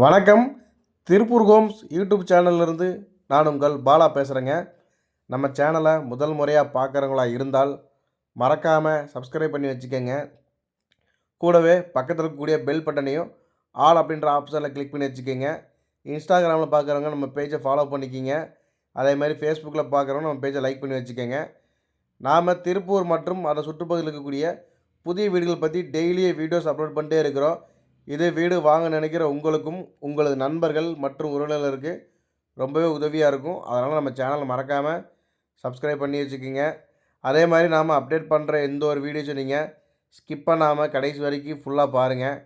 வணக்கம். Tiruppur Holmes YouTube சேனல்லிருந்து நான் உங்கள் பாலா பேசுகிறேங்க நம்ம சேனலை முதல் முறையாக பார்க்குறவங்களா இருந்தால் மறக்காமல் சப்ஸ்கிரைப் பண்ணி வச்சுக்கோங்க. கூடவே பக்கத்தில் இருக்கக்கூடிய பெல் பட்டனையும் ஆல் அப்படின்ற ஆப்ஷனில் கிளிக் பண்ணி வச்சுக்கோங்க. இன்ஸ்டாகிராமில் பார்க்குறவங்க நம்ம பேஜை ஃபாலோ பண்ணிக்கிங்க. அதே மாதிரி ஃபேஸ்புக்கில் பார்க்குறவங்க நம்ம பேஜை லைக் பண்ணி வச்சுக்கோங்க. நாம் திருப்பூர் மற்றும் அதை சுற்றுப்பகுதியில் இருக்கக்கூடிய புதிய வீடுகள் பற்றி டெய்லியே வீடியோஸ் அப்லோட் பண்ணிட்டே இருக்கிறோம். இது வீடு வாங்க நினைக்கிற உங்களுக்கும் உங்களது நண்பர்கள் மற்றும் உறவினர்களுக்கு ரொம்பவே உதவியாக இருக்கும். அதனால் நம்ம சேனலை மறக்காமல் சப்ஸ்கிரைப் பண்ணி வச்சுக்கோங்க. அதே மாதிரி நாம் அப்டேட் பண்ணுற எந்த ஒரு வீடியோஸும் நீங்கள் ஸ்கிப் பண்ணாமல் கடைசி வரைக்கும் ஃபுல்லாக பாருங்கள்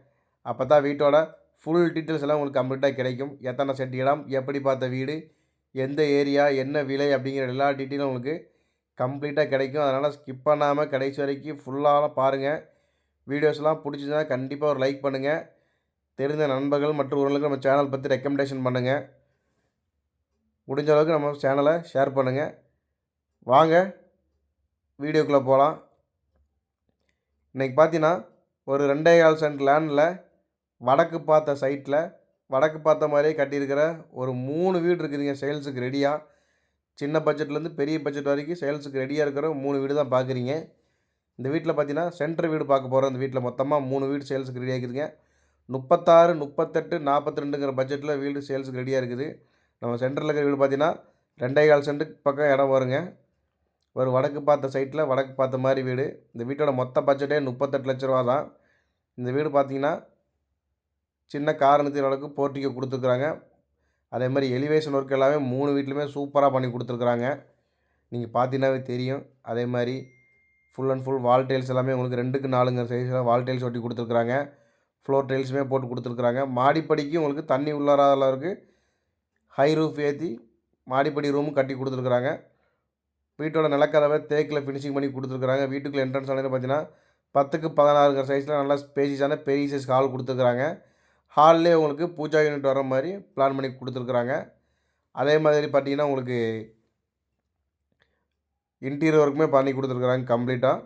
அப்போ தான் வீட்டோட ஃபுல் டீட்டெயில்ஸ் எல்லாம் உங்களுக்கு கம்ப்ளீட்டாக கிடைக்கும். எத்தனை செட் இடம் எப்படி பார்த்த வீடு எந்த ஏரியா என்ன விலை அப்படிங்கிற எல்லா டீட்டெயிலும் உங்களுக்கு கம்ப்ளீட்டாக கிடைக்கும். அதனால் ஸ்கிப் பண்ணாமல் கடைசி வரைக்கும் ஃபுல்லாக பாருங்கள் வீடியோஸ்லாம் பிடிச்சிதுன்னா கண்டிப்பாக ஒரு லைக் பண்ணுங்கள் தெரிந்த நண்பர்கள் மற்றும் உறவுகளுக்கு நம்ம சேனல் பற்றி ரெக்கமெண்டேஷன் பண்ணுங்கள் முடிஞ்ச அளவுக்கு நம்ம சேனலை ஷேர் பண்ணுங்கள் வாங்க வீடியோக்குள்ளே போகலாம் இன்றைக்கி பார்த்தீங்கன்னா ஒரு ரெண்டே கால் சென்ட் லேண்டில் வடக்கு பார்த்த சைட்டில் வடக்கு பார்த்த மாதிரியே கட்டியிருக்கிற ஒரு மூணு வீடு இருக்குதுங்க சேல்ஸுக்கு ரெடியாக சின்ன பட்ஜெட்லேருந்து பெரிய பட்ஜெட் வரைக்கும் சேல்ஸுக்கு ரெடியாக இருக்கிற மூணு வீடு தான் பார்க்குறீங்க இந்த வீட்டில் பார்த்தீங்கன்னா சென்ட்ரு வீடு பார்க்க போகிறோம் இந்த வீட்டில் மொத்தமாக மூணு வீடு சேல்ஸுக்கு ரெடி ஆகிக்குதுங்க முப்பத்தாறு முப்பத்தெட்டு நாற்பத்தி ரெண்டுங்கிற பட்ஜெட்டில் வீடு சேல்ஸுக்கு ரெடியாக இருக்குது. நம்ம சென்டரில் இருக்கிற வீடு பார்த்தீங்கன்னா ரெண்டே கால் சென்ட்டுக்கு பக்கம் இடம் வருங்க. ஒரு வடக்கு பார்த்த சைட்டில் வடக்கு பார்த்த மாதிரி வீடு. இந்த வீட்டோட மொத்த பட்ஜெட்டே முப்பத்தெட்டு லட்ச ரூபா தான். இந்த வீடு பார்த்தீங்கன்னா சின்ன காரணத்தின் அளவுக்கு போர்ட்டிக்கோ கொடுத்துருக்குறாங்க. அதே மாதிரி எலிவேஷன் ஒர்க் எல்லாமே மூணு வீட்லையுமே சூப்பராக பண்ணி கொடுத்துருக்குறாங்க. நீங்கள் பார்த்தீங்கன்னாவே தெரியும். அதே மாதிரி full and full wall tiles எல்லாமே உங்களுக்கு ரெண்டுக்கு நாலுங்கிற சைஸில் வால் டைல்ஸ் ஒட்டி கொடுத்துருக்குறாங்க. ஃப்ளோர் டைல்ஸுமே போட்டு கொடுத்துருக்குறாங்க. மாடிப்படிக்கு உங்களுக்கு தண்ணி உள்ளாராத அளவுக்கு ஹை ரூஃப் ஏற்றி மாடிப்படி ரூமும் கட்டி கொடுத்துருக்குறாங்க. வீட்டோட நிலக்கதவை தேக்கில் ஃபினிஷிங் பண்ணி கொடுத்துருக்குறாங்க. வீட்டுக்குள்ள என்ட்ரன்ஸ் ஆனது பார்த்தீங்கன்னா பத்துக்கு பதினாறுங்கிற சைஸில் நல்லா ஸ்பேசியஸான பெரிய சைஸ் ஹால் கொடுத்துருக்குறாங்க. ஹால்லே உங்களுக்கு பூஜா யூனிட் வர மாதிரி பிளான் பண்ணி கொடுத்துருக்குறாங்க. அதே மாதிரி பார்த்தீங்கன்னா உங்களுக்கு இன்டீரியர் ஒர்க்குமே பண்ணி கொடுத்துருக்குறாங்க கம்ப்ளீட்டாக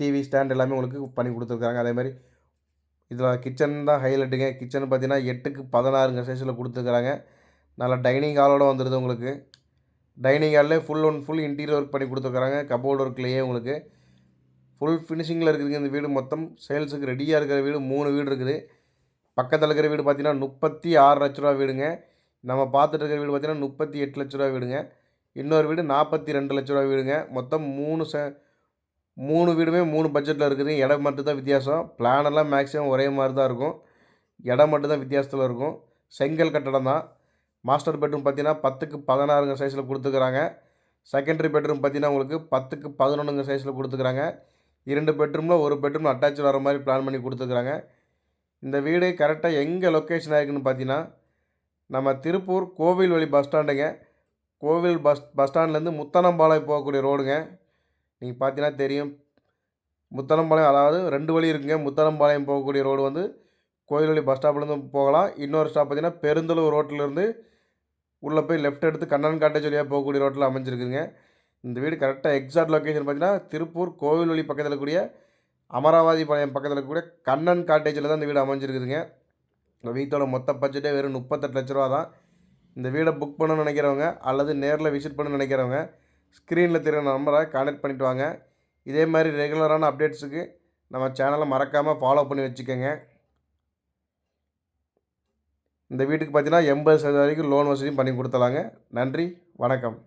டிவி ஸ்டாண்ட் எல்லாமே உங்களுக்கு பண்ணி கொடுத்துருக்காங்க. அதே மாதிரி இதில் கிச்சன் தான் ஹைலைட்டுங்க கிச்சன் பார்த்தீங்கன்னா எட்டுக்கு பதினாறுங்க சைஸில் கொடுத்துருக்குறாங்க நல்லா டைனிங் ஹாலோட வந்துடுது உங்களுக்கு. டைனிங் ஹாலில் full one full interior work பண்ணி கொடுத்துருக்குறாங்க கபோர்டு ஒர்க்லேயே உங்களுக்கு. ஃபுல் ஃபினிஷிங்கில் இருக்குதுங்க இந்த வீடு மொத்தம் சேல்ஸுக்கு ரெடியாக இருக்கிற வீடு மூணு வீடு இருக்குது. பக்கத்தில் இருக்கிற வீடு பார்த்திங்கன்னா முப்பத்தி ஆறு லட்ச ரூபா வீடுங்க. நம்ம பார்த்துட்டு இருக்கிற வீடு பார்த்திங்கன்னா முப்பத்தி எட்டு லட்ச ரூபா வீடுங்க. இன்னொரு வீடு நாற்பத்தி ரெண்டு லட்ச ரூபா வீடுங்க. மொத்தம் மூணு ச மூணு வீடுமே மூணு பட்ஜெட்டில் இருக்குது. இடம் மட்டும்தான் வித்தியாசம். பிளானெல்லாம் மேக்ஸிமம் ஒரே மாதிரி தான் இருக்கும். இடம் மட்டும்தான் வித்தியாசத்தில் இருக்கும். செங்கல் கட்டடம் தான். மாஸ்டர் பெட்ரூம் பார்த்தீங்கன்னா பத்துக்கு பதினாறுங்க சைஸில் கொடுத்துக்கிறாங்க செகண்டரி பெட்ரூம் பார்த்தீங்கன்னா உங்களுக்கு பத்துக்கு பதினொன்றுங்க சைஸில் கொடுத்துக்கிறாங்க இரண்டு பெட்ரூமில் ஒரு பெட்ரூம் அட்டாச் வர மாதிரி பிளான் பண்ணி கொடுத்துக்கிறாங்க இந்த வீடு கரெக்டாக எங்கே லொக்கேஷன் ஆகிருக்குன்னு பார்த்தீங்கன்னா நம்ம திருப்பூர் கோவில் வழி பஸ் ஸ்டாண்டுங்க கோவில் பஸ் பஸ் ஸ்டாண்ட்லேருந்து முத்தனம்பாளையம் போகக்கூடிய ரோடுங்க நீங்கள் பார்த்தீங்கன்னா தெரியும். முத்தனம்பாளையம் அதாவது ரெண்டு வழி இருக்குங்க. முத்தனம்பாளையம் போகக்கூடிய ரோடு வந்து கோயில்வழி பஸ் ஸ்டாப்லேருந்து போகலாம். இன்னொரு ஸ்டாப் பார்த்தீங்கன்னா பெருந்தலூர் ரோட்டிலேருந்து உள்ளே போய் லெஃப்ட் எடுத்து கண்ணன் காட்டேஜ் வழியாக போகக்கூடிய ரோட்டில் அமைஞ்சிருக்குங்க. இந்த வீடு கரெக்டாக எக்ஸாக்ட் லொக்கேஷன் பார்த்தீங்கன்னா திருப்பூர் கோவில் வழி பக்கத்தில் இருக்கக்கூடிய அமராவதி பாளையம் பக்கத்தில் இருக்கக்கூடிய கண்ணன் காட்டேஜில் தான் இந்த வீடு அமைஞ்சிருக்குதுங்க. இந்த வீட்டோட மொத்த பட்ஜெட்டே வெறும் முப்பத்தெட்டு லட்ச ரூபா தான் இந்த வீடை புக் பண்ணணும்னு நினைக்கிறவங்க அல்லது நேரில் விசிட் பண்ணணும்னு நினைக்கிறவங்க ஸ்க்ரீனில் தெரிகிற நம்பரை கான்டாக்ட் பண்ணிவிட்டு வாங்க. இதே மாதிரி ரெகுலரான அப்டேட்ஸுக்கு நம்ம சேனலை மறக்காமல் ஃபாலோ பண்ணி வச்சுக்கோங்க. இந்த வீட்டுக்கு பார்த்தீங்கன்னா எண்பது சதவீதம் வரைக்கும் லோன் வசதியும் பண்ணி கொடுத்தலாங்க நன்றி வணக்கம்.